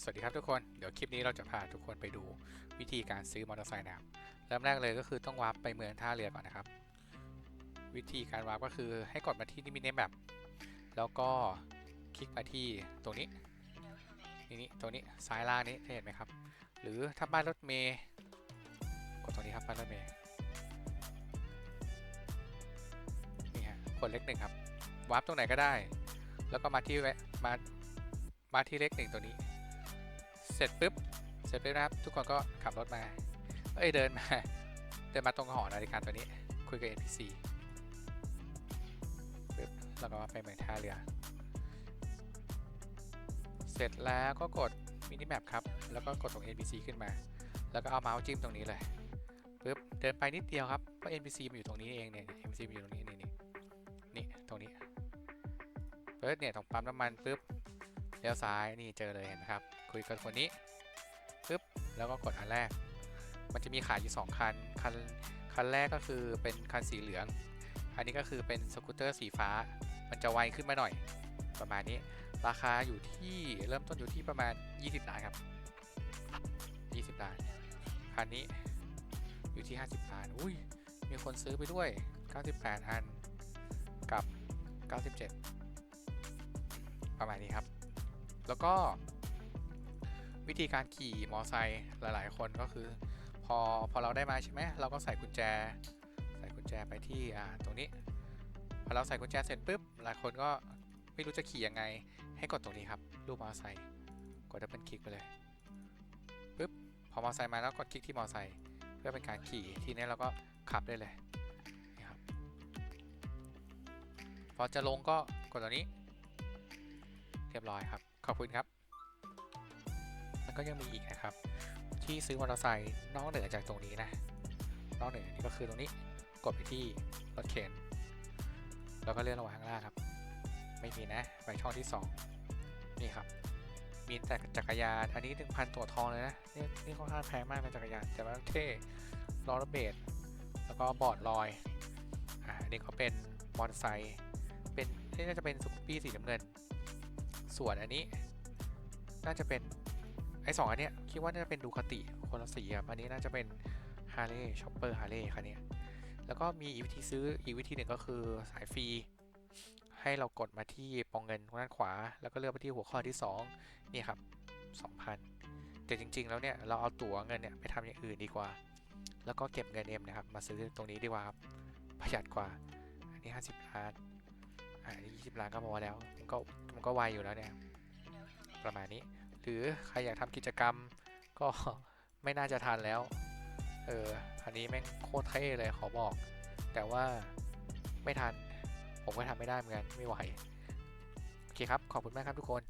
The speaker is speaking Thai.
สวัสดีครับทุกคน เดี๋ยวคลิปนี้เราจะพาทุกคนไปดูวิธีการซื้อมอเตอร์ไซค์นะครับ เริ่มแรกเลยก็คือต้องวาร์ปไปเมืองท่าเรือก่อนนะครับ วิธีการวาร์ปก็คือให้กดมาที่นิมิเนมแบบแล้วก็คลิกมาที่ตรงนี้นี่นี่ตรงนี้ซ้ายล่างนี้เห็นไหมครับ หรือถ้าป้ายรถเมย์กดตรงนี้ครับป้ายรถเมย์นี่ฮะกดเลขหนึ่งครับวาร์ปตรงไหนก็ได้ แล้วก็มาที่แวมามาที่เลขหนึ่งตัวนี้ เสร็จปุ๊บเสร็จปุ๊บนะครับ ทุกคนก็ขับรถมาเอ้ยเดินมาเดินมาตรงหอนาฬิกาตัวนี้ คุยกับ NPC ปุ๊บแล้วก็ไปเมืองท่าเรือ เสร็จแล้วก็กดมินิแมปครับ แล้วก็กดตรง NPC ขึ้นมา แล้วก็เอาเมาส์จิ้มตรงนี้เลยปุ๊บเดินไปนิดเดียวครับเพราะ NPC มันอยู่ตรงนี้เองเนี่ย NPC มันอยู่ตรงนี้นี่นี่นี่ตรงนี้ปุ๊บเนี่ยตรงปั๊มน้ำมันปุ๊บเลี้ยวซ้ายนี่เจอเลยเห็นไหมครับ คุยกับคนนี้ปึ๊บแล้วก็กดอันแรก มันจะมีขายอยู่ 2 คัน คันคันแรกก็คือเป็นคันสีเหลือง อันนี้ก็คือเป็นสกูตเตอร์สีฟ้า มันจะไวขึ้นมาหน่อย ประมาณนี้ ราคาอยู่ที่เริ่มต้นอยู่ที่ประมาณ 20ล้านครับ 20ล้าน คันนี้อยู่ที่ 50ล้าน อุ้ย มีคนซื้อไปด้วย 98อัน กับ 97 ประมาณนี้ครับ แล้วก็ วิธีการขี่มอไซค์หลายๆ คนก็คือ พอพอเราได้มาใช่ไหมเราก็ใส่กุญแจ ใส่กุญแจไปที่อ่าตรงนี้พอเราใส่กุญแจเสร็จปุ๊บหลายคนก็ไม่รู้จะขี่ยังไง ให้กดตรงนี้ครับรูปมอไซค์กดดับเบิลคลิกไปเลยปุ๊บพอมอไซค์มาแล้วกดคลิกที่มอไซค์เพื่อเป็นการขี่ทีนี้เราก็ขับได้เลยนี่ครับพอจะลงก็กดตัวนี้ เรียบร้อยครับ ขอบคุณครับ ก็ยังมีอีกนะครับ ที่ซื้อมอเตอร์ไซค์นอกเหนือจากตรงนี้นะ นอกเหนือนี้ก็คือตรงนี้กดไปที่รถเข็น แล้วก็เลื่อนลงมาข้างล่างครับ ไม่มีนะ ไปช่องที่ 2 นี่ครับมีแต่จักรยาน อันนี้ 1,000 ตัวทองเลยนะ นี่นี่ค่อนข้างแพงมากนจักรยาน แต่ว่าเท่ล้อระเบดแล้วก็บอร์ดลอย อ่าอันนี้ก็เป็นมอเตอร์ไซค์เป็นนี่น่าจะเป็นสกูปปี้สีน้ำเงิน ส่วนอันนี้ น่าจะเป็น ไอสองอันเนี้ยคิดว่าน่าจะเป็นดูคาติคนละสีครับอันนี้น่าจะเป็นฮาร์เลย์ช็อปเปอร์ฮาร์เลย์คันนี้แล้วก็มีอีกวิธีซื้ออีกวิธีหนึ่งก็คือสายฟรี ให้เรากดมาที่ปองเงินด้านขวา แล้วก็เลือกไปที่หัวข้อที่ 2 นี่ครับ 2,000 แต่จริง ๆ แล้วเนี่ยเราเอาตั๋วเงินเนี่ยไปทำอย่างอื่นดีกว่า แล้วก็เก็บเงินเอ็มนะครับมาซื้อตรงนี้ดีกว่าครับประหยัดกว่า อันนี้ 50 ล้านอ่ายี่สิบล้านก็พอแล้ว มันก็มันก็ไวอยู่แล้วเนี่ย ประมาณนี้ หรือใครอยากทำกิจกรรมก็ไม่น่าจะทันแล้ว เออ อันนี้แม่งโคตรเท่เลยขอบอก แต่ว่าไม่ทัน ผมก็ทำไม่ได้เหมือนกัน ไม่ไหว โอเคครับ ขอบคุณมากครับทุกคน